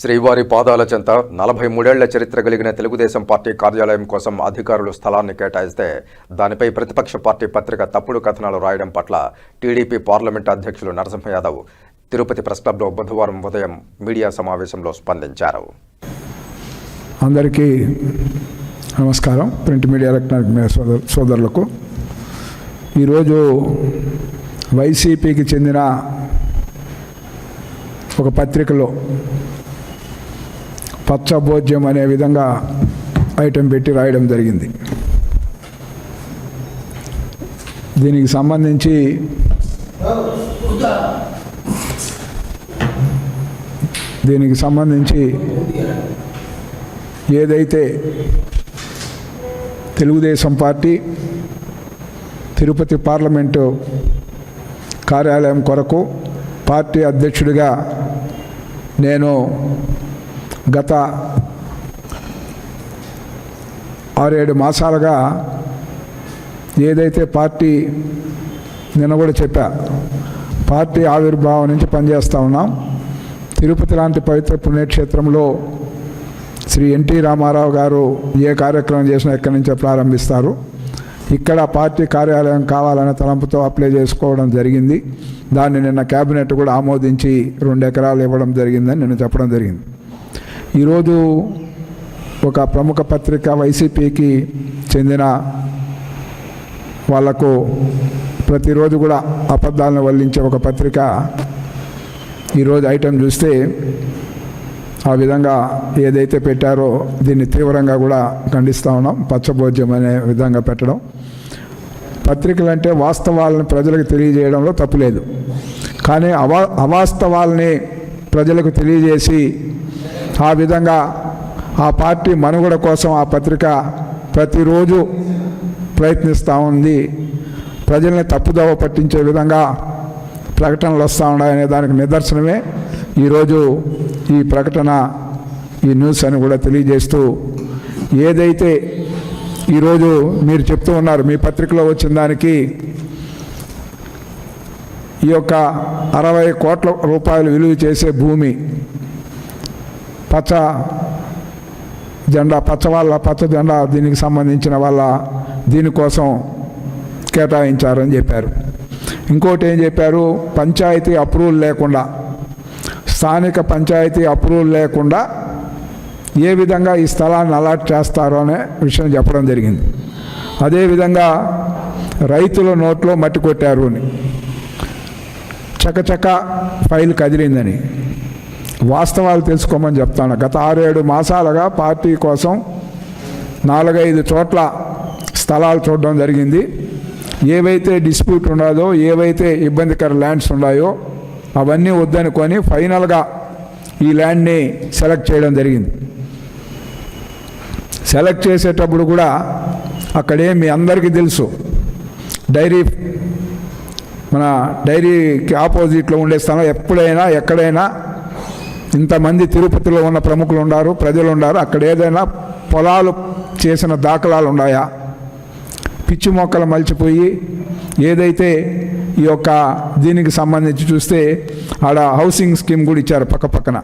శ్రీవారి పాదాల చెంత నలభై మూడేళ్ళ చరిత్ర కలిగిన తెలుగుదేశం పార్టీ కార్యాలయం కోసం అధికారులు స్థలాన్ని కేటాయిస్తే దానిపై ప్రతిపక్ష పార్టీ పత్రిక తప్పుడు కథనాలు రాయడం పట్ల టీడీపీ పార్లమెంట్ అధ్యక్షులు నరసింహ యాదవ్ తిరుపతి ప్రెస్ క్లబ్లో బుధవారం ఉదయం మీడియా సమావేశంలో స్పందించారు. అందరికీ నమస్కారం. ప్రింట్ మీడియా ఎలక్ట్రానిక్ సోదరు సోదరులకు. ఈరోజు వైసీపీకి చెందిన ఒక పత్రికలో పచ్చభోజ్యం అనే విధంగా ఐటెం పెట్టి రాయడం జరిగింది. దీనికి సంబంధించి దీనికి సంబంధించి ఏదైతే తెలుగుదేశం పార్టీ తిరుపతి పార్లమెంటు కార్యాలయం కొరకు పార్టీ అధ్యక్షుడిగా నేను గత ఆరేడు మాసాలుగా ఏదైతే పార్టీ నిన్న కూడా చెప్పా పార్టీ ఆవిర్భావం నుంచి పనిచేస్తూ ఉన్నాం. తిరుపతి లాంటి పవిత్ర పుణ్యక్షేత్రంలో శ్రీ ఎన్టీ రామారావు గారు ఏ కార్యక్రమం చేసినా ఎక్కడి నుంచో ప్రారంభిస్తారు. ఇక్కడ పార్టీ కార్యాలయం కావాలనే తలంపుతో అప్లై చేసుకోవడం జరిగింది. దాన్ని నిన్న కేబినెట్ కూడా ఆమోదించి రెండు ఎకరాలు ఇవ్వడం జరిగిందని నిన్న చెప్పడం జరిగింది. ఈరోజు ఒక ప్రముఖ పత్రిక వైసీపీకి చెందిన వాళ్ళకు ప్రతిరోజు కూడా అబద్ధాలను వల్లించే ఒక పత్రిక. ఈరోజు ఐటెం చూస్తే ఆ విధంగా ఏదైతే పెట్టారో దీన్ని తీవ్రంగా కూడా ఖండిస్తూ ఉన్నాం. పచ్చభోజ్యం అనే విధంగా పెట్టడం. పత్రికలు అంటే వాస్తవాలను ప్రజలకు తెలియజేయడంలో తప్పులేదు కానీ అవా అవాస్తవాల్ని ప్రజలకు తెలియజేసి ఆ విధంగా ఆ పార్టీ మనుగడ కోసం ఆ పత్రిక ప్రతిరోజు ప్రయత్నిస్తూ ఉంది. ప్రజల్ని తప్పుదోవ పట్టించే విధంగా ప్రకటనలు వస్తూ ఉన్నాయనే దానికి నిదర్శనమే ఈరోజు ఈ ప్రకటన ఈ న్యూస్ అని కూడా తెలియజేస్తూ ఏదైతే ఈరోజు మీరు చెప్తూ ఉన్నారు మీ పత్రికలో వచ్చిన దానికి ఈ యొక్క అరవై కోట్ల రూపాయలు విలువ చేసే భూమి పచ్చ జెండా పచ్చ వాళ్ళ పచ్చ జెండా దీనికి సంబంధించిన వాళ్ళ దీనికోసం కేటాయించారని చెప్పారు. ఇంకోటి ఏం చెప్పారు? పంచాయతీ అప్రూవల్ లేకుండా స్థానిక పంచాయతీ అప్రూవల్ లేకుండా ఏ విధంగా ఈ స్థలాన్ని అలాట్ చేస్తారో అనే విషయం చెప్పడం జరిగింది. అదేవిధంగా రైతుల నోట్లో మట్టి కొట్టారు అని. చకచక ఫైల్ కదిలిందని. వాస్తవాలు తెలుసుకోమని చెప్తాను. గత ఆరేడు మాసాలుగా పార్టీ కోసం నాలుగైదు చోట్ల స్థలాలు చూడడం జరిగింది. ఏవైతే డిస్ప్యూట్ ఉండదో ఏవైతే ఇబ్బందికర ల్యాండ్స్ ఉన్నాయో అవన్నీ వద్దనుకొని ఫైనల్గా ఈ ల్యాండ్ని సెలెక్ట్ చేయడం జరిగింది. సెలెక్ట్ చేసేటప్పుడు కూడా అక్కడే మీ అందరికీ తెలుసు. డైరీ మన డైరీకి ఆపోజిట్లో ఉండే స్థలం ఎప్పుడైనా ఎక్కడైనా ఇంతమంది తిరుపతిలో ఉన్న ప్రముఖులు ఉన్నారు ప్రజలు ఉన్నారు అక్కడ ఏదైనా పొలాలు చేసిన దాఖలాలు ఉన్నాయా? పిచ్చి మొక్కలు మలిచిపోయి ఏదైతే ఈ యొక్క దీనికి సంబంధించి చూస్తే ఆడ హౌసింగ్ స్కీమ్ కూడా ఇచ్చారు పక్క పక్కన.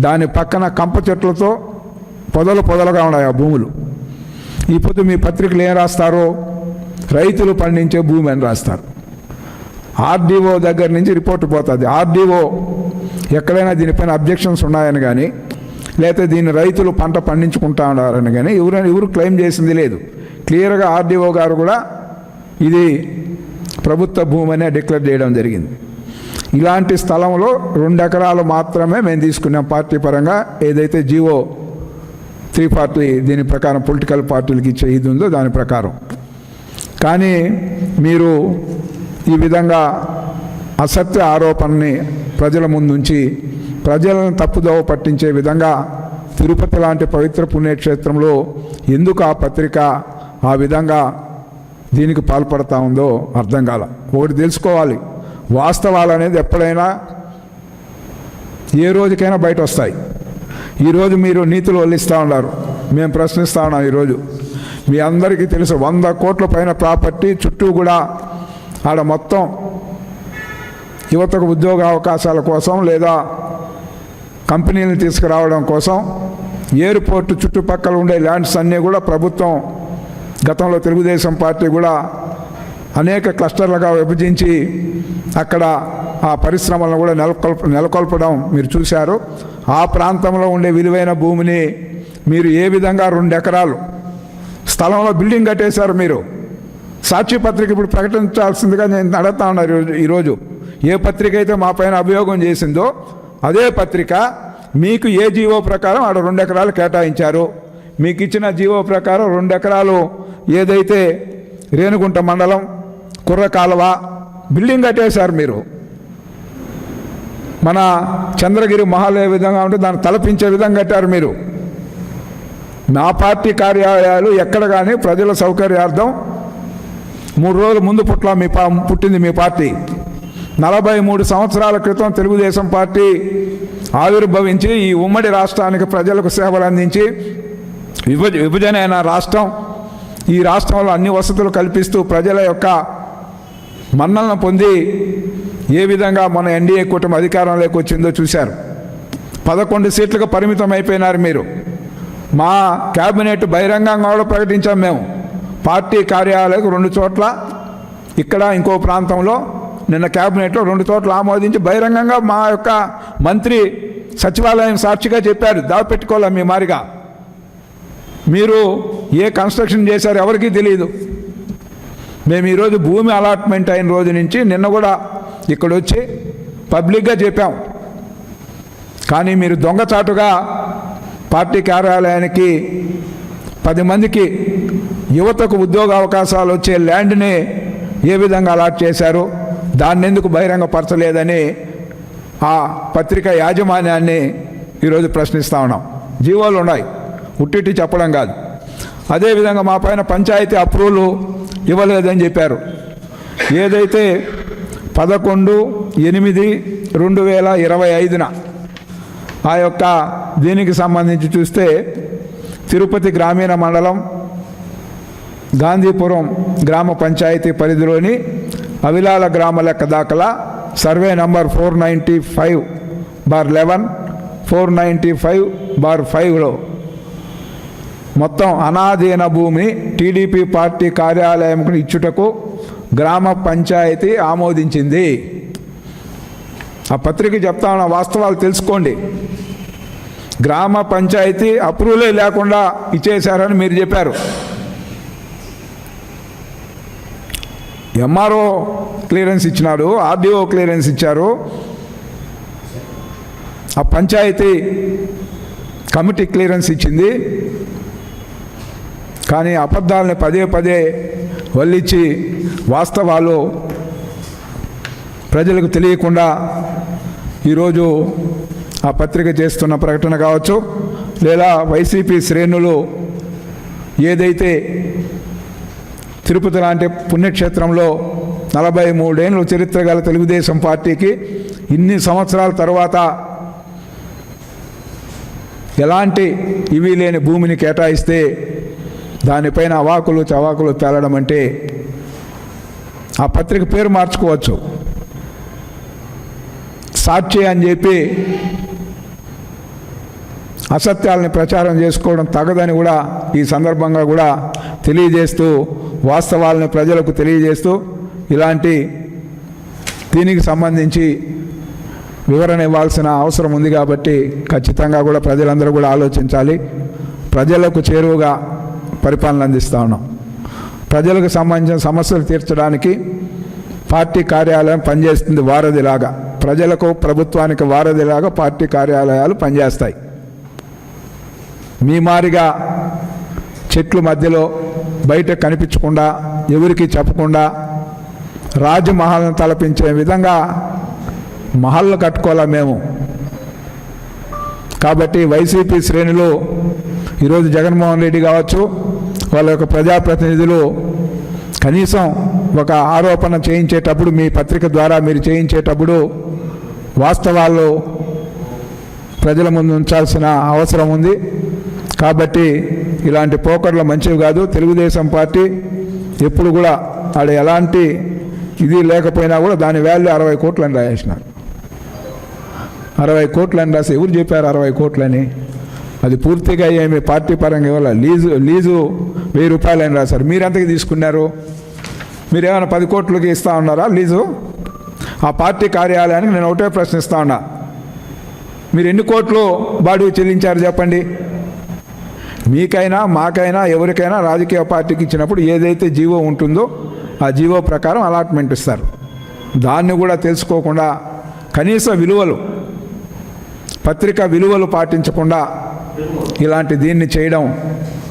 దాని పక్కన కంప చెట్లతో పొదలు పొదలుగా ఉన్నాయి ఆ భూములు. ఇప్పుడు మీ పత్రికలు ఏం రాస్తారో? రైతులు పండించే భూమి అని రాస్తారు. ఆర్డీఓ దగ్గర నుంచి రిపోర్ట్ పోతుంది. ఆర్డీఓ ఎక్కడైనా దీనిపైన అబ్జెక్షన్స్ ఉన్నాయని కానీ లేకపోతే దీన్ని రైతులు పంట పండించుకుంటా ఉన్నారని కానీ ఎవరైనా ఎవరు క్లెయిమ్ చేసింది లేదు. క్లియర్గా ఆర్డీఓ గారు కూడా ఇది ప్రభుత్వ భూమి అనే డిక్లేర్ చేయడం జరిగింది. ఇలాంటి స్థలంలో రెండు ఎకరాలు మాత్రమే మేము తీసుకున్నాం పార్టీ పరంగా. ఏదైతే జీవో త్రీ పార్టీ దీని ప్రకారం పొలిటికల్ పార్టీలకి ఇచ్చే ఇది ఉందో దాని ప్రకారం. కానీ మీరు ఈ విధంగా అసత్య ఆరోపణని ప్రజల ముందుంచి ప్రజలను తప్పుదోవ పట్టించే విధంగా తిరుపతి లాంటి పవిత్ర పుణ్యక్షేత్రంలో ఎందుకు ఆ పత్రిక ఆ విధంగా దీనికి పాల్పడతా ఉందో అర్థం కాల. ఒకటి తెలుసుకోవాలి. వాస్తవాలు అనేది ఎప్పుడైనా ఏ రోజుకైనా బయట వస్తాయి ఈరోజు మీరు నీతులు వల్లిస్తూ ఉన్నారు. మేము ప్రశ్నిస్తూ ఉన్నాం ఈరోజు మీ అందరికీ తెలుసు వంద కోట్ల పైన ప్రాపర్టీ చుట్టూ కూడా ఆడ మొత్తం యువతకు ఉద్యోగ అవకాశాల కోసం లేదా కంపెనీలను తీసుకురావడం కోసం ఎయిర్పోర్ట్ చుట్టుపక్కల ఉండే ల్యాండ్స్ అన్నీ కూడా ప్రభుత్వం గతంలో తెలుగుదేశం పార్టీ కూడా అనేక క్లస్టర్లుగా విభజించి అక్కడ ఆ పరిశ్రమలను కూడా నెలకొల్ప నెలకొల్పడం మీరు చూశారు. ఆ ప్రాంతంలో ఉండే విలువైన భూమిని మీరు ఏ విధంగా రెండు ఎకరాలు స్థలంలో బిల్డింగ్ కట్టేశారు మీరు? సాక్షి పత్రిక ఇప్పుడు ప్రకటించాల్సిందిగా నేను అడుగుతా ఉన్నారు ఈరోజు- ఈరోజు ఏ పత్రిక అయితే మా పైన అభియోగం చేసిందో అదే పత్రిక మీకు ఏ జీవో ప్రకారం ఆడ రెండు ఎకరాలు కేటాయించారు. మీకు ఇచ్చిన జీవో ప్రకారం రెండు ఎకరాలు ఏదైతే రేణుగుంట మండలం కుర్రకాలవ బిల్డింగ్ కట్టేశారు మీరు. మన చంద్రగిరి మహల్ ఏ విధంగా ఉంటే దాన్ని తలపించే విధంగా కట్టారు మీరు. నా పార్టీ కార్యాలయాలు ఎక్కడ కానీ ప్రజల సౌకర్యార్థం మూడు రోజుల ముందు పుట్ల మీ పా పుట్టింది మీ పార్టీ. నలభై మూడు సంవత్సరాల క్రితం తెలుగుదేశం పార్టీ ఆవిర్భవించి ఈ ఉమ్మడి రాష్ట్రానికి ప్రజలకు సేవలు అందించి విభజ విభజన అయిన రాష్ట్రం. ఈ రాష్ట్రంలో అన్ని వసతులు కల్పిస్తూ ప్రజల యొక్క మన్నలను పొంది ఏ విధంగా మన ఎన్డీఏ కూటమి అధికారంలోకి వచ్చిందో చూశారు. పదకొండు సీట్లకు పరిమితం అయిపోయినారు మీరు. మా క్యాబినెట్ బహిరంగంగా కూడా ప్రకటించాం మేము. పార్టీ కార్యాలయాలకు రెండు చోట్ల ఇక్కడ ఇంకో ప్రాంతంలో నిన్న క్యాబినెట్లో రెండు చోట్ల ఆమోదించి బహిరంగంగా మా యొక్క మంత్రి సచివాలయం సాక్షిగా చెప్పారు దాపెట్టుకోలే మీ మారిగా? మీరు ఏ కన్స్ట్రక్షన్ చేశారు ఎవరికీ తెలియదు మేము ఈరోజు భూమి అలాట్మెంట్ అయిన రోజు నుంచి నిన్న కూడా ఇక్కడ వచ్చి పబ్లిక్గా చెప్పాం. కానీ మీరు దొంగచాటుగా పార్టీ కార్యాలయానికి పది మందికి యువతకు ఉద్యోగ అవకాశాలు వచ్చే ల్యాండ్ని ఏ విధంగా అలాట్ చేశారు? దాన్ని ఎందుకు బహిరంగపరచలేదని ఆ పత్రిక యాజమాన్యాన్ని ఈరోజు ప్రశ్నిస్తూ ఉన్నాం. జీవోలు ఉన్నాయి. ఉట్టిట్టి చెప్పడం కాదు. అదేవిధంగా మా పైన పంచాయతీ అప్రూవల్ ఇవ్వలేదని చెప్పారు. ఏదైతే పదకొండు ఎనిమిది రెండు వేల ఇరవై ఐదున ఆ యొక్క దీనికి సంబంధించి చూస్తే తిరుపతి గ్రామీణ మండలం గాంధీపురం గ్రామ పంచాయతీ పరిధిలోని అవిలాల గ్రామ లెక్క దాఖలా. Survey number four ninety five bar eleven four ninety five bar ఫైవ్లో. మొత్తం అనాధీన భూమిని టీడీపీ పార్టీ కార్యాలయంకు ఇచ్చుటకు గ్రామ పంచాయతీ ఆమోదించింది. ఆ పత్రిక చెప్తా ఉన్న వాస్తవాలు తెలుసుకోండి. గ్రామ పంచాయతీ అప్రూవలే లేకుండా ఇచ్చేశారని మీరు చెప్పారు. ఎంఆర్ఓ క్లియరెన్స్ ఇచ్చినాడు ఆర్డీఓ క్లియరెన్స్ ఇచ్చారు. ఆ పంచాయతీ కమిటీ క్లియరెన్స్ ఇచ్చింది. కానీ అబద్ధాలని పదే పదే వల్లించి వాస్తవాలు ప్రజలకు తెలియకుండా ఈరోజు ఆ పత్రిక చేస్తున్న ప్రకటన కావచ్చు లేదా వైసీపీ శ్రేణులు ఏదైతే తిరుపతి లాంటి పుణ్యక్షేత్రంలో నలభై మూడేళ్ళు చరిత్ర గల తెలుగుదేశం పార్టీకి ఇన్ని సంవత్సరాల తర్వాత ఎలాంటి ఇవి లేని భూమిని కేటాయిస్తే దానిపైన అవాకులు చవాకులు తేలడం అంటే ఆ పత్రిక పేరు మార్చుకోవచ్చు. సాక్షి అని చెప్పి అసత్యాలని ప్రచారం చేసుకోవడం తగదని కూడా ఈ సందర్భంగా కూడా తెలియజేస్తూ వాస్తవాలను ప్రజలకు తెలియజేస్తూ ఇలాంటి దీనికి సంబంధించి వివరణ ఇవ్వాల్సిన అవసరం ఉంది కాబట్టి ఖచ్చితంగా కూడా ప్రజలందరూ కూడా ఆలోచించాలి. ప్రజలకు చేరువుగా పరిపాలన అందిస్తూ ఉన్నాం. ప్రజలకు సంబంధించిన సమస్యలు తీర్చడానికి పార్టీ కార్యాలయం పనిచేస్తుంది వారధిలాగా. ప్రజలకు ప్రభుత్వానికి వారధిలాగా పార్టీ కార్యాలయాలు పనిచేస్తాయి. మీ మారిగా చెట్లు మధ్యలో బయట కనిపించకుండా ఎవరికి చెప్పకుండా రాజమహల్ని తలపించే విధంగా మహల్లు కట్టుకోవాలా మేము. కాబట్టి వైసీపీ శ్రేణులు ఈరోజు జగన్మోహన్ రెడ్డి కావచ్చు వాళ్ళ యొక్క ప్రజాప్రతినిధులు కనీసం ఒక ఆరోపణ చేయించేటప్పుడు మీ పత్రిక ద్వారా మీరు చేయించేటప్పుడు వాస్తవాలు ప్రజల ముందు ఉంచాల్సిన అవసరం ఉంది. కాబట్టి ఇలాంటి పోకడలు మంచివి కాదు. తెలుగుదేశం పార్టీ ఎప్పుడు కూడా ఆడ ఎలాంటి ఇది లేకపోయినా కూడా దాని వాల్యూ అరవై కోట్లని రాయేసినారు. అరవై కోట్లని రాసి ఎవరు చెప్పారు అరవై కోట్లని? అది పూర్తిగా ఏమి పార్టీ పరంగా ఇవ్వాలి? లీజు లీజు వెయ్యి రూపాయలని రాశారు. మీరు తీసుకున్నారు? మీరు ఏమైనా పది కోట్లకి ఇస్తా ఉన్నారా లీజు? ఆ పార్టీ కార్యాలయానికి నేను ఒకటే ప్రశ్నిస్తా ఉన్నా. మీరు ఎన్ని కోట్లు బాడీ చెల్లించారు చెప్పండి? మీకైనా మాకైనా ఎవరికైనా రాజకీయ పార్టీకి ఇచ్చినప్పుడు ఏదైతే జీవో ఉంటుందో ఆ జీవో ప్రకారం అలాట్మెంట్ ఇస్తారు. దాన్ని కూడా తెలుసుకోకుండా కనీస విలువలు పత్రిక విలువలు పాటించకుండా ఇలాంటి దీన్ని చేయడం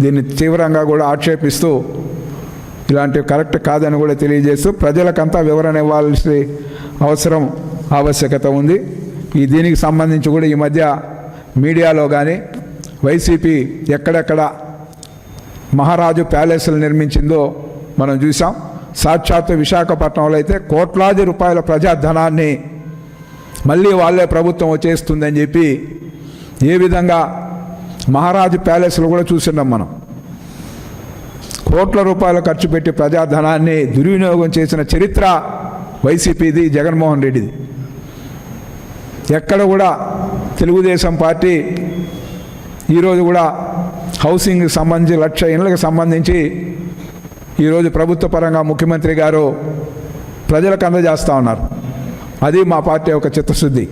దీన్ని తీవ్రంగా కూడా ఆక్షేపిస్తూ ఇలాంటివి కరెక్ట్ కాదని కూడా తెలియజేస్తూ ప్రజలకంతా వివరణ ఇవ్వాల్సిన అవసరం ఆవశ్యకత ఉంది. ఈ దీనికి సంబంధించి కూడా ఈ మధ్య మీడియాలో కానీ వైసీపీ ఎక్కడెక్కడ మహారాజు ప్యాలెస్లు నిర్మించిందో మనం చూసాం సాక్షాత్తు విశాఖపట్నంలో అయితే కోట్లాది రూపాయల ప్రజాధనాన్ని మళ్ళీ వాళ్ళే ప్రభుత్వం వచ్చేస్తుందని చెప్పి ఏ విధంగా మహారాజు ప్యాలెస్లు కూడా చూసినాం మనం. కోట్ల రూపాయలు ఖర్చు పెట్టి ప్రజాధనాన్ని దుర్వినియోగం చేసిన చరిత్ర వైసీపీది జగన్మోహన్ రెడ్డిది. ఎక్కడ కూడా తెలుగుదేశం పార్టీ ఈరోజు కూడా హౌసింగ్కి సంబంధించి లక్ష ఇళ్ళకి సంబంధించి ఈరోజు ప్రభుత్వ పరంగా ముఖ్యమంత్రి గారు ప్రజలకు అందజేస్తూ ఉన్నారు. అది మా పార్టీ యొక్క చిత్తశుద్ధి.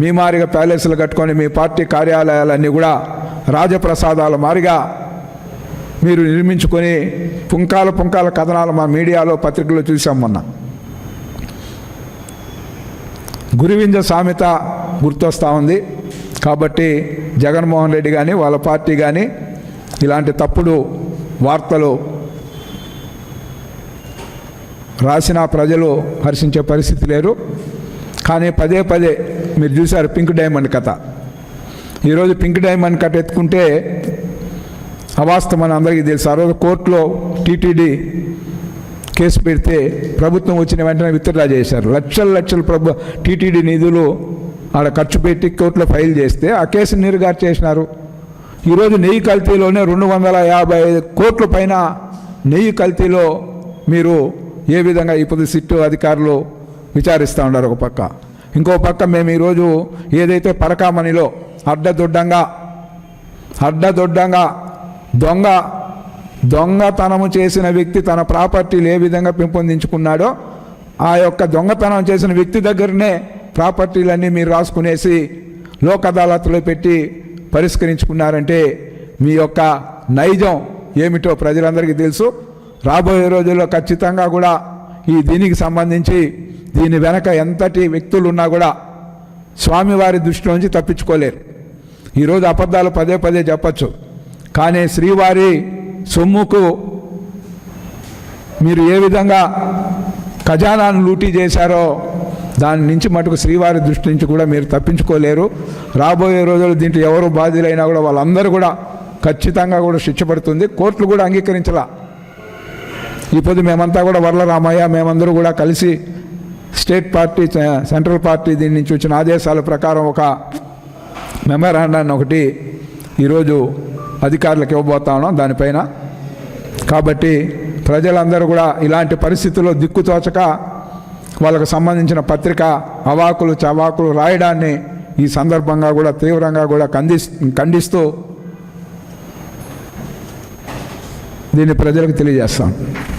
మీ మారిగా ప్యాలెస్లు కట్టుకొని మీ పార్టీ కార్యాలయాలన్నీ కూడా రాజప్రసాదాల మారిగా మీరు నిర్మించుకొని పుంకాల పుంకాల కథనాలు మా మీడియాలో పత్రికల్లో చూసాం మొన్న. గురువింజ సామెత గుర్తొస్తూ ఉంది. కాబట్టి జగన్మోహన్ రెడ్డి కానీ వాళ్ళ పార్టీ కానీ ఇలాంటి తప్పుడు వార్తలు రాసిన ప్రజలు హర్షించే పరిస్థితి లేరు కానీ పదే పదే మీరు చూశారు పింక్ డైమండ్ కథ. ఈరోజు పింక్ డైమండ్ కథ ఎత్తుకుంటే అవాస్తవం అని అందరికీ తెలుసు. ఆ రోజు కోర్టులో టీటీడీ కేసు పెడితే ప్రభుత్వం వచ్చిన వెంటనే విత్డ్రా చేశారు. లక్షల లక్షల ప్రభు టీటీడీ నిధులు ఆడ ఖర్చు పెట్టి కోర్టులో ఫైల్ చేస్తే ఆ కేసు నీరుగారు చేసినారు. ఈరోజు నెయ్యి కల్తీలోనే రెండు వందల యాభై ఐదు కోట్ల పైన నెయ్యి కల్తీలో మీరు ఏ విధంగా ఇప్పుడు సిట్టు అధికారులు విచారిస్తూ ఉన్నారు ఒక పక్క. ఇంకో పక్క మేము ఈరోజు ఏదైతే పరకామణిలో అడ్డదొడ్డంగా అడ్డదొడ్డంగా దొంగ దొంగతనము చేసిన వ్యక్తి తన ప్రాపర్టీలు ఏ విధంగా పెంపొందించుకున్నాడో ఆ యొక్క దొంగతనం చేసిన వ్యక్తి దగ్గరనే ప్రాపర్టీలన్నీ మీరు రాసుకునేసి లోక్ అదాలత్లో పెట్టి పరిష్కరించుకున్నారంటే మీ యొక్క నైజం ఏమిటో ప్రజలందరికీ తెలుసు. రాబోయే రోజుల్లో ఖచ్చితంగా కూడా ఈ దీనికి సంబంధించి దీని వెనక ఎంతటి వ్యక్తులు ఉన్నా కూడా స్వామివారి దృష్టిలోంచి తప్పించుకోలేరు. ఈరోజు అబద్ధాలు పదే పదే చెప్పచ్చు. కానీ శ్రీవారి సొమ్ముకు మీరు ఏ విధంగా ఖజానాను లూటీ చేశారో దాని నుంచి మటుకు శ్రీవారి దృష్టి నుంచి కూడా మీరు తప్పించుకోలేరు. రాబోయే రోజులు దీంట్లో ఎవరు బాధ్యులైనా కూడా వాళ్ళందరూ కూడా ఖచ్చితంగా కూడా శిక్ష పడుతుంది. కోర్టులు కూడా అంగీకరించలా. ఇప్పుడు మేమంతా కూడా వర్ల రామయ్య మేమందరూ కూడా కలిసి స్టేట్ పార్టీ సెంట్రల్ పార్టీ దీని నుంచి వచ్చిన ఆదేశాల ప్రకారం ఒక మెమరాండాన్ని ఒకటి ఈరోజు అధికారులకు ఇవ్వబోతా ఉన్నాం దానిపైన. కాబట్టి ప్రజలందరూ కూడా ఇలాంటి పరిస్థితుల్లో దిక్కుతోచక వాళ్ళకు సంబంధించిన పత్రిక అవాకులు చవాకులు రాయడాన్ని ఈ సందర్భంగా కూడా తీవ్రంగా కూడా ఖండి ఖండిస్తూ దీన్ని ప్రజలకు తెలియజేస్తాం.